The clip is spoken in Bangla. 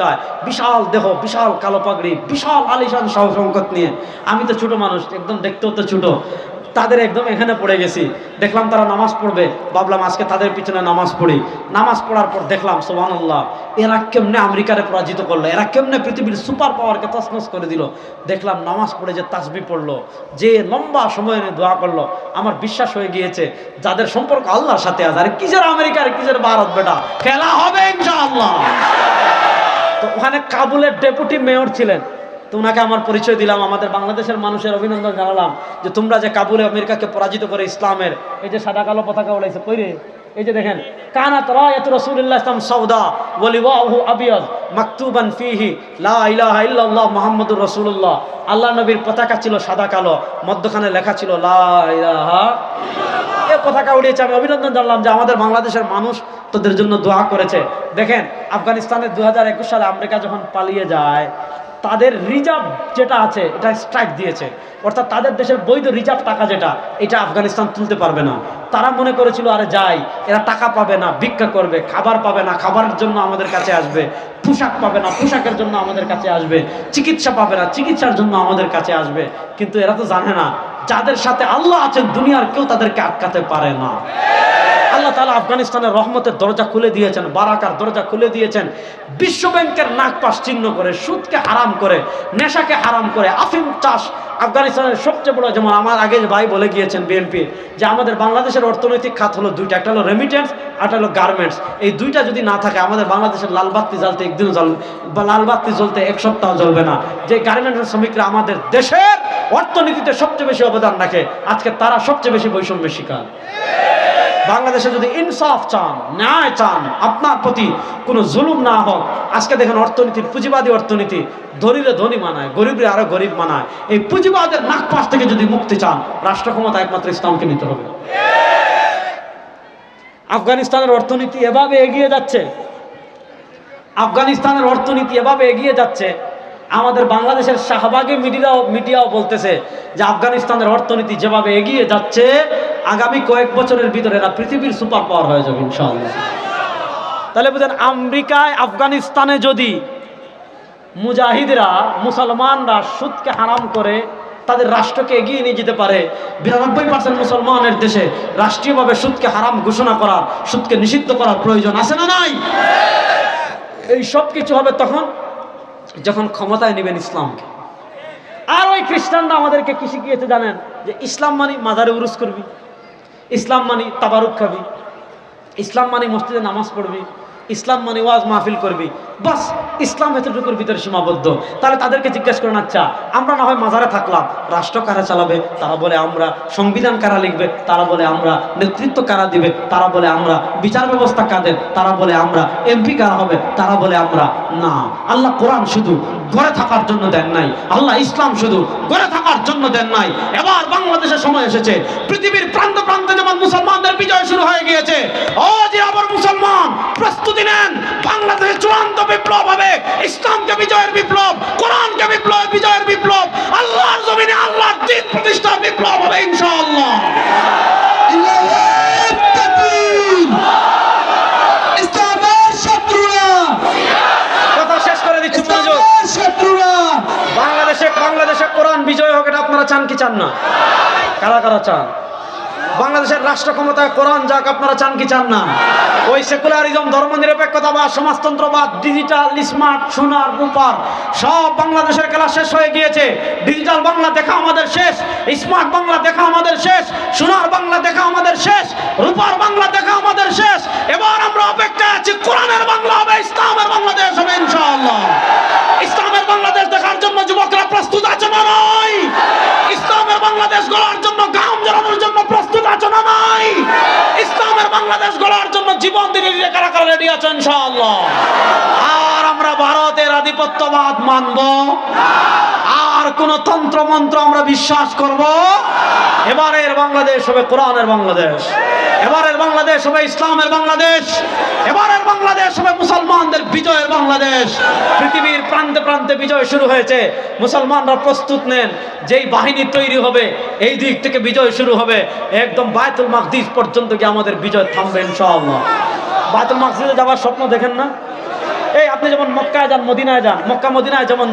যায়। বিশাল দেহ, বিশাল কালো পাগড়ি, বিশাল আলিশান সংকট নিয়ে। আমি তো ছোট মানুষ, একদম তো ছোট। তাদের একদম এখানে পড়ে গেছি। দেখলাম তারা নামাজ পড়বে। ভাবলাম আজকে তাদের পিছনে নামাজ পড়ি। নামাজ পড়ার পর দেখলাম এরা কেমনে আমেরিকারে পরাজিত করল? এরা কেমনে পৃথিবীর সুপার পাওয়ারকে তসনস করে দিল? দেখলাম নামাজ পড়ে যে তাসবি পড়ল, যে লম্বা সময় নিয়ে দোয়া করল, আমার বিশ্বাস হয়ে গিয়েছে, যাদের সম্পর্ক আল্লাহর সাথে আছে। আর কিসের আমেরিকার, কিসের ভারত বেটা? খেলা হবে ইনশাআল্লাহ। তো ওখানে কাবুলের ডেপুটি মেয়র ছিলেন। তো ওনাকে আমার পরিচয় দিলাম, আমাদের বাংলাদেশের মানুষের অভিনন্দন জানালাম যে তোমরা যে কাবুলে আমেরিকাকে পরাজিত করে ইসলামের এই যে সাদা কালো পতাকা উড়াইছে কইরে এই যে দেখেন কানা কানাত রায়াত রাসূলুল্লাহ ইসলাম সৌদা সাউদা ওয়ালিওয়াহু আবিয়াদ মাকতুবান ফিহি, লা ইলাহা ইল্লাল্লাহ মুহাম্মাদুর রাসূলুল্লাহ। আল্লাহ নবীর পতাকা ছিল সাদা কালো, মধ্যখানে লেখা ছিল লা ইলাহা এ পতাকা উড়িয়েছে, আমি অভিনন্দন জানলাম যে আমাদের বাংলাদেশের মানুষ তোদের জন্য দোয়া করেছে। দেখেন আফগানিস্তানের দু সালে আমেরিকা যখন পালিয়ে যায়, তাদের রিজার্ভ যেটা আছে, এটা স্ট্রাইক দিয়েছে। অর্থাৎ তাদের দেশের বৈধ রিজার্ভ টাকা যেটা, এটা আফগানিস্তান তুলতে পারবে না। তারা মনে করেছিল, আরে যাই, এরা টাকা পাবে না, ভিক্ষা করবে, খাবার পাবে না, খাবারের জন্য আমাদের কাছে আসবে, পোশাক পাবে না, পোশাকের জন্য আমাদের কাছে আসবে, চিকিৎসা পাবে না, চিকিৎসার জন্য আমাদের কাছে আসবে। কিন্তু এরা তো জানে না যাদের সাথে আল্লাহ আছেন, দুনিয়ার কেউ তাদেরকে আটকাতে পারে না। আল্লাহ তালা আফগানিস্তানের রহমতের দরজা খুলে দিয়েছেন, বারাকার দরজা খুলে দিয়েছেন। বিশ্ব ব্যাংকের নাক পাশ চিহ্ন করে, সুদকে হারাম করে, নেশাকে হারাম করে, আফিম চাষ আফগানিস্তানের সবচেয়ে বড় যেমন আমার আগে ভাই বলে গিয়েছেন বিএনপি, যে আমাদের বাংলাদেশের অর্থনৈতিক খাত হলো দুইটা, একটা হলো রেমিটেন্স একটা হলো গার্মেন্টস এই দুইটা যদি না থাকে, আমাদের বাংলাদেশের লাল বাত্তি জ্বালতে একদিনও জ্বল বা লাল বাত্তি জ্বলতে এক সপ্তাহ জ্বলবে না। যে গার্মেন্টসের শ্রমিকরা আমাদের দেশের অর্থনীতিতে সবচেয়ে বেশি অবদান রাখে। আজকে তারা সবচেয়ে বেশি বৈষম্যের শিকার। বাংলাদেশে যদি ইনসাফ চান, ন্যায় চান, আপনার প্রতি কোনো জুলুম না হোক, আজকে দেখেন অর্থনীতির পুঁজিবাদী অর্থনীতি ধনীরে ধনী মানায়, গরিবরে আরও গরিব মানায়। এই পুঁজিবাদের নাকপাশ থেকে যদি মুক্তি চান রাষ্ট্র ক্ষমতা একমাত্র ইসলামকে নিতে হবে। আফগানিস্তানের অর্থনীতি এভাবে এগিয়ে যাচ্ছে। আফগানিস্তানের অর্থনীতি এভাবে এগিয়ে যাচ্ছে আমাদের বাংলাদেশের শাহবাগে মিডিয়াও মিডিয়াও বলতেছে যে আফগানিস্তানের অর্থনীতি যেভাবে এগিয়ে যাচ্ছে, আগামী কয়েক বছরের ভিতরে এরা পৃথিবীর সুপার পাওয়ার হয়ে যাবে, ইনশাআল্লাহ। তাহলে বুঝেন, আমেরিকায়, আফগানিস্তানে যদি মুজাহিদরা, মুসলমানরা সুদকে হারাম করে তাদের রাষ্ট্রকে এগিয়ে নিয়ে যেতে পারে, বিরানব্বই পার্সেন্ট মুসলমানের দেশে রাষ্ট্রীয়ভাবে সুদকে হারাম ঘোষণা করা সুদকে নিষিদ্ধ করার প্রয়োজন আছে না নাই? এই সব কিছু হবে তখন যখন ক্ষমতায় নেবেন ইসলামকে। আর ওই খ্রিস্টানরা আমাদেরকে কি শিখিয়েছে জানেন? যে ইসলাম মানে মাজারে উরুস করবি, ইসলাম মানে তাবারুক খাবি, ইসলাম মানে মসজিদে নামাজ পড়বি, ইসলাম মানে ওয়াজ মাহফিল করবি। বাস, ইসলাম এতটুকুর ভিতরে সীমাবদ্ধ। তাহলে তাদেরকে জিজ্ঞেস করেন আচ্ছা আমরা না হয় মাজারে থাকলাম, রাষ্ট্র কারা চালাবে? তারা বলে, আমরা সংবিধান কারা লিখবে? তারা বলে, আমরা নেতৃত্ব কারা দিবে? তারা বলে, আমরা বিচার ব্যবস্থা কাদের? তারা বলে, আমরা এমপি কারা হবে? তারা বলে, আমরা না। আল্লাহ কোরআন শুধু গড়ে থাকার জন্য দেন নাই। আল্লাহ ইসলাম শুধু গড়ে থাকার জন্য দেন নাই। এবার বাংলাদেশের সময় এসেছে। পৃথিবীর প্রান্ত প্রান্তে যেমন মুসলমানদের বিজয় শুরু হয়ে গিয়েছে ও যে আবার মুসলমান, প্রস্তুতি নেন। বাংলাদেশে চূড়ান্ত বিপ্লব হবে। ইসলামকে বিজয়ের বিপ্লব কোরআনকে বিপ্লব বিজয়ের বিপ্লব আল্লাহর জমিনে আল্লাহর দিন প্রতিষ্ঠার বিপ্লব হবে ইনশাআল্লাহ। ইসলামের তাকবীর! ইসলামের শত্রুরা কথা শেষ করে দিচ্ছি শত্রুরা। বাংলাদেশে বাংলাদেশে কোরআন বিজয় হোক এটা আপনারা চান কি চান না? কারা কারা চান? বাংলাদেশের রাষ্ট্র ক্ষমতায় কোরআন যাক আপনারা চান কি চান না? ওই সেকুলারিজম, ধর্মনিরপেক্ষতাবাদ, সমাজতন্ত্রবাদ ডিজিটাল স্মার্ট সোনার, রূপার, সব বাংলাদেশের খেলা শেষ হয়ে গিয়েছে। ডিজিটাল বাংলা দেখা আমাদের শেষ স্মার্ট বাংলা দেখা আমাদের শেষ, সোনার বাংলা দেখা আমাদের শেষ, রূপার বাংলা দেখা আমাদের শেষ। এবার আমরা অপেক্ষায় আছি, কোরআনের বাংলা হবে, ইসলামের বাংলাদেশ হবে, ইনশাআল্লাহ। ইসলামের বাংলাদেশ দেখার জন্য যুবকরা প্রস্তুত আছে না নয় ইসলামের বাংলাদেশ গড়ার জন্য গাম জড়ানোর জন্য প্রস্তুত আছে না নাই? ইসলামের বাংলাদেশ গড়ার জন্য জীবন দিনে কারা কারা রেডি আছেন ইনশাআল্লাহ। ভারতের আধিপত্যবাদ মানব। আর কোন তন্ত্র মন্ত্র আমরা বিশ্বাস করব? এবারের বাংলাদেশ হবে কোরআনের বাংলাদেশ। এবারের বাংলাদেশ হবে ইসলামের বাংলাদেশ। এবারের বাংলাদেশ হবে মুসলমানদের বিজয়ের বাংলাদেশ। পৃথিবীর প্রান্তে প্রান্তে বিজয় শুরু হয়েছে। মুসলমানরা প্রস্তুত নেন, যেই বাহিনী তৈরি হবে, এই দিক থেকে বিজয় শুরু হবে। একদম বায়তুল মাকদিস পর্যন্ত গিয়ে আমাদের বিজয় থামবে ইনশাআল্লাহ। বায়তুল মাকদিসে যাওয়ার স্বপ্ন দেখেন না? এই আপনি যেমন মক্কায় যান মদিনায় যান মক্কা মদিনায় যেমন